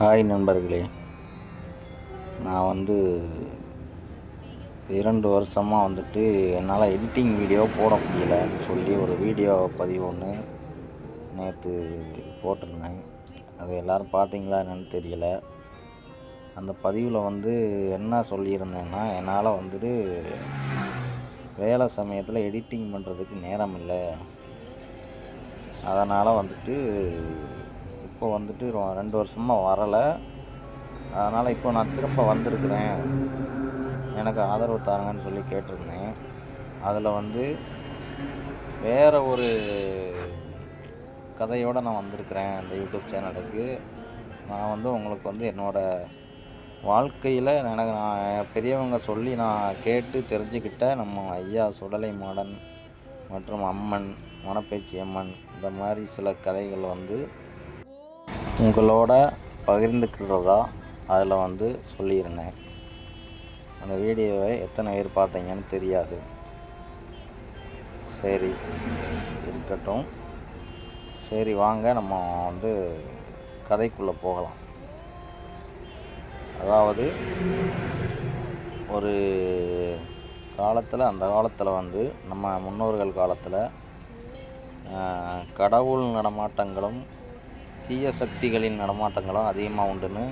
Hi நண்பர்களே. நான் வந்து இரண்டு வருஷமாக வந்துட்டு என்னால் எடிட்டிங் வீடியோ போட முடியலன்னு சொல்லி ஒரு வீடியோ பதிவு ஒன்று நேற்று போட்டிருந்தேன். அது எல்லோரும் பார்த்தீங்களா என்னென்னு தெரியல. அந்த பதிவில் வந்து என்ன சொல்லியிருந்தேன்னா என்னால் வந்துட்டு வேலை சமயத்தில் எடிட்டிங் பண்ணுறதுக்கு நேரம் இல்லை. அதனால் வந்துட்டு இப்போ வந்துட்டு ரெண்டு வருஷமாக வரலை. அதனால் இப்போ நான் திரும்ப வந்திருக்கிறேன். எனக்கு ஆதரவு தாருங்கன்னு சொல்லி கேட்டிருந்தேன். அதில் வந்து வேறு ஒரு கதையோடு நான் வந்திருக்கிறேன் அந்த யூடியூப் சேனலுக்கு. நான் வந்து உங்களுக்கு வந்து என்னோடய வாழ்க்கையில் எனக்கு நான் பெரியவங்க சொல்லி நான் கேட்டு தெரிஞ்சுக்கிட்ட நம்ம ஐயா சுடலை மாடன் மற்றும் அம்மன் மணப்பேச்சி அம்மன் இந்த மாதிரி சில கதைகள் வந்து உங்களோட பகிர்ந்துக்கிறதா அதில் வந்து சொல்லியிருந்தேன். அந்த வீடியோவை எத்தனை பேர் பார்த்தீங்கன்னு தெரியாது. சரி இருக்கட்டும். சரி வாங்க நம்ம வந்து கதைக்குள்ளே போகலாம். அதாவது ஒரு காலத்தில் அந்த காலத்தில் வந்து நம்ம முன்னோர்கள் காலத்தில் கடவுள் நடமாட்டங்களும் தீய சக்திகளின் நடமாட்டங்களும் அதிகமாக உண்டுன்னு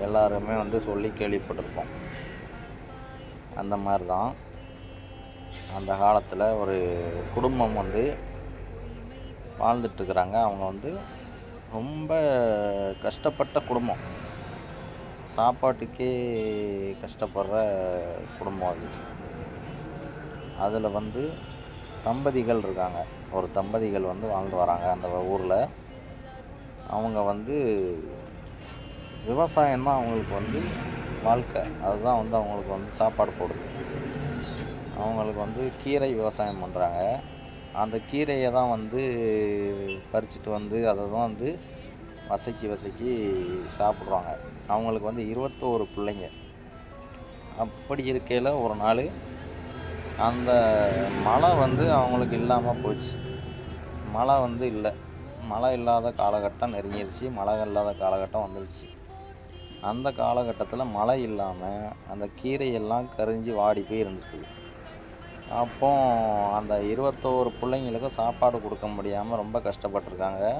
எல்லாருமே வந்து சொல்லி கேள்விப்பட்டிருப்போம் அந்த மாதிரி தான் அந்த காலத்தில் ஒரு குடும்பம் வந்து வாழ்ந்துட்டுருக்குறாங்க. அவங்க வந்து ரொம்ப கஷ்டப்பட்ட குடும்பம். சாப்பாட்டுக்கே கஷ்டப்படுற குடும்பம் அது. அதில் வந்து தம்பதிகள் இருக்காங்க. ஒரு தம்பதிகள் வந்து வாழ்ந்து வராங்க. அந்த ஊரில் அவங்க வந்து விவசாயம் தான் அவங்களுக்கு வந்து வாழ்க்கை. அதுதான் வந்து அவங்களுக்கு வந்து சாப்பாடு போடுது. அவங்களுக்கு வந்து கீரை விவசாயம் பண்ணுறாங்க அந்த கீரையை தான் வந்து பறிச்சுட்டு வந்து அதை தான் வந்து வசக்கி வசக்கி சாப்பிட்றாங்க. அவங்களுக்கு வந்து இருபத்தோரு பிள்ளைங்க. அப்படி இருக்கையில் ஒரு நாள் அந்த மழை வந்து அவங்களுக்கு இல்லாமல் போச்சு. மழை வந்து இல்லை. மழை இல்லாத காலகட்டம் நெருங்கிருச்சு மழை இல்லாத காலகட்டம் வந்துருச்சு. அந்த காலகட்டத்தில் மழை இல்லாமல் அந்த கீரையெல்லாம் கரிஞ்சு வாடி போய் இருந்துச்சு. அப்போ அந்த இருபத்தோரு பிள்ளைங்களுக்கும் சாப்பாடு கொடுக்க முடியாமல் ரொம்ப கஷ்டப்பட்டிருக்காங்க.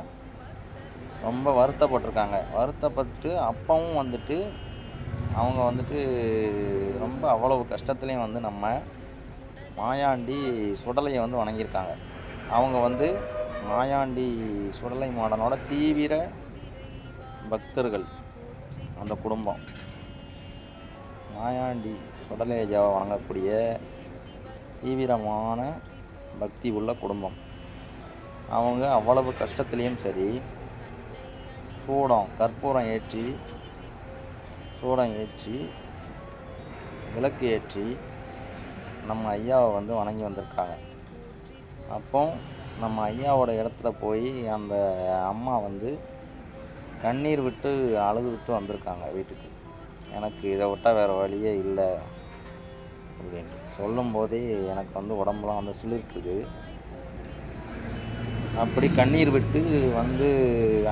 ரொம்ப வருத்தப்பட்டிருக்காங்க. வருத்தப்பட்டு அப்பவும் வந்துட்டு அவங்க வந்துட்டு ரொம்ப அவ்வளவு கஷ்டத்துலேயும் வந்து நம்ம மாயாண்டி சுடலையை வந்து வணங்கியிருக்காங்க. அவங்க வந்து மாயாண்டி சுடலை மாடனோட தீவிர பக்தர்கள் அந்த குடும்பம். மாயாண்டி சுடலை வணங்கக்கூடிய தீவிரமான பக்தி உள்ள குடும்பம். அவங்க அவ்வளவு கஷ்டத்துலேயும் சரி சூடம் கற்பூரம் ஏற்றி சூடம் ஏற்றி விளக்கு ஏற்றி நம்ம ஐயாவை வந்து வணங்கி வந்திருக்காங்க. அப்போ நம்ம ஐயாவோட இடத்துல போய் அந்த அம்மா வந்து கண்ணீர் விட்டு அழுது விட்டு வந்திருக்காங்க வீட்டுக்கு. எனக்கு இதை விட்டால் வேறு வழியே இல்லை அப்படின்ட்டு. சொல்லும்போதே எனக்கு வந்து உடம்புலாம் வந்து சிலிர்க்குது. அப்படி கண்ணீர் விட்டு வந்து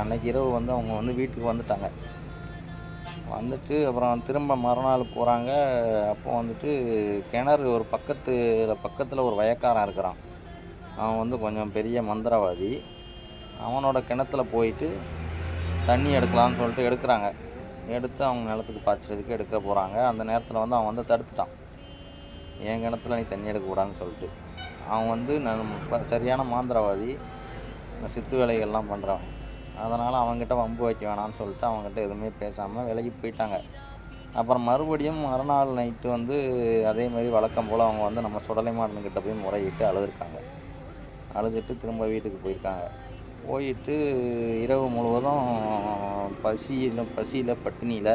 அன்னைக்கு இரவு வந்து அவங்க வந்து வீட்டுக்கு வந்துட்டாங்க. வந்துட்டு அப்புறம் திரும்ப மறுநாள் போகிறாங்க அப்போ வந்துட்டு கிணறு ஒரு பக்கத்தில் பக்கத்தில் ஒரு வயக்காரன் இருக்கிறான். அவன் வந்து கொஞ்சம் பெரிய மந்திரவாதி. அவனோட கிணத்துல போயிட்டு தண்ணி எடுக்கலாம்னு சொல்லிட்டு எடுக்கிறாங்க. எடுத்து அவங்க நிலத்துக்கு பாய்ச்சறதுக்கு எடுக்க போகிறாங்க அந்த நேரத்தில் வந்து அவன் வந்து தடுத்துட்டான். என் கிணத்துல நீ தண்ணி எடுக்கக்கூடாதுன்னு சொல்லிட்டு. அவன் வந்து நான் சரியான மாந்திரவாதி. சித்து வேலைகள்லாம் பண்ணுறவன் அதனால் அவங்ககிட்ட வம்பு வைக்க வேணாம்னு சொல்லிட்டு அவங்ககிட்ட எதுவுமே பேசாமல் விலகி போயிட்டாங்க. அப்புறம் மறுபடியும் மறுநாள் நைட்டு வந்து அதே மாதிரி வழக்கம் போல் அவங்க வந்து நம்ம சுடலை மாடன்கிட்ட போய் முறையிட்டு அழுதுருக்காங்க. அழுதுட்டு திரும்ப வீட்டுக்கு போயிருக்காங்க. போயிட்டு இரவு முழுவதும் பசியில் பசியில் பட்டினியில்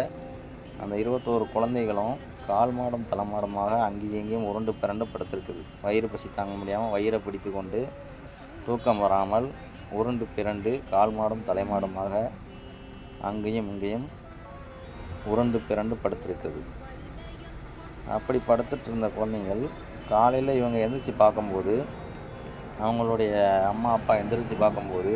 அந்த இருபத்தோரு குழந்தைகளும் கால் மாடம் தலைமாடமாக அங்கேயும் இங்கேயும் உருண்டு பிறண்டு படுத்திருக்குது. வயிறு பசி தாங்க முடியாமல் வயிறை பிடித்து கொண்டு தூக்கம் வராமல் உருண்டு பிறண்டு கால் மாடும் தலைமாடமாக அங்கேயும் இங்கேயும் உருண்டு பிறண்டு படுத்திருக்குது. அப்படி படுத்துட்டு இருந்த குழந்தைங்கள் காலையில் இவங்க எழுந்திரிச்சு பார்க்கும்போது அவங்களுடைய அம்மா அப்பா எந்திரிச்சு பார்க்கும்போது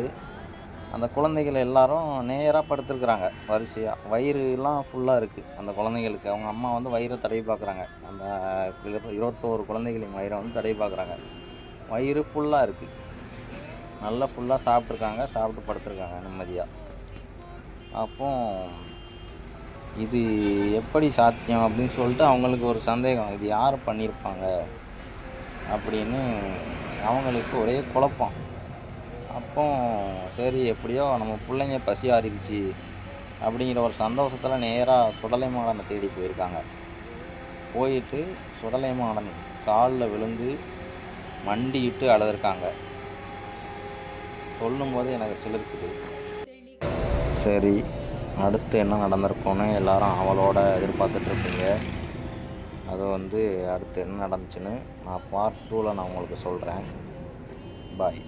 அந்த குழந்தைகள் எல்லாரும் நேராக படுத்துருக்குறாங்க. வரிசையாக வயிறுலாம் ஃபுல்லாக இருக்குது அந்த குழந்தைங்களுக்கு அவங்க அம்மா வந்து வயிறை தடவி பார்க்குறாங்க. அந்த இருபத்தோரு குழந்தைகளின் வயிறை வந்து தடவி பார்க்குறாங்க. வயிறு ஃபுல்லாக இருக்குது நல்லா ஃபுல்லாக சாப்பிட்ருக்காங்க சாப்பிட்டு படுத்துருக்காங்க நிம்மதியாக அப்போ இது எப்படி சாத்தியம் அப்படின்னு சொல்லிட்டு அவங்களுக்கு ஒரு சந்தேகம். இது யார் பண்ணியிருப்பாங்க? அப்படின்னு அவங்களுக்கு ஒரே குழப்பம். அப்போ சரி எப்படியோ நம்ம பிள்ளைங்க பசி ஆறிடுச்சு அப்படிங்கிற ஒரு சந்தோஷத்தில் நேராக சுடலை மாடனை தேடி போயிருக்காங்க. போயிட்டு சுடலை மாடன் காலில் விழுந்து மண்டிட்டு அழுதுருக்காங்க. சொல்லும்போது எனக்கு சிலிருக்குது சரி அடுத்து என்ன நடந்திருக்கும்னு எல்லாரும் அவளோட எதிர்பார்த்துட்ருப்பீங்க அது வந்து அடுத்து என்ன நடந்துச்சுன்னு நான் பார்ட் டூவில் நான் உங்களுக்கு சொல்கிறேன் பாய்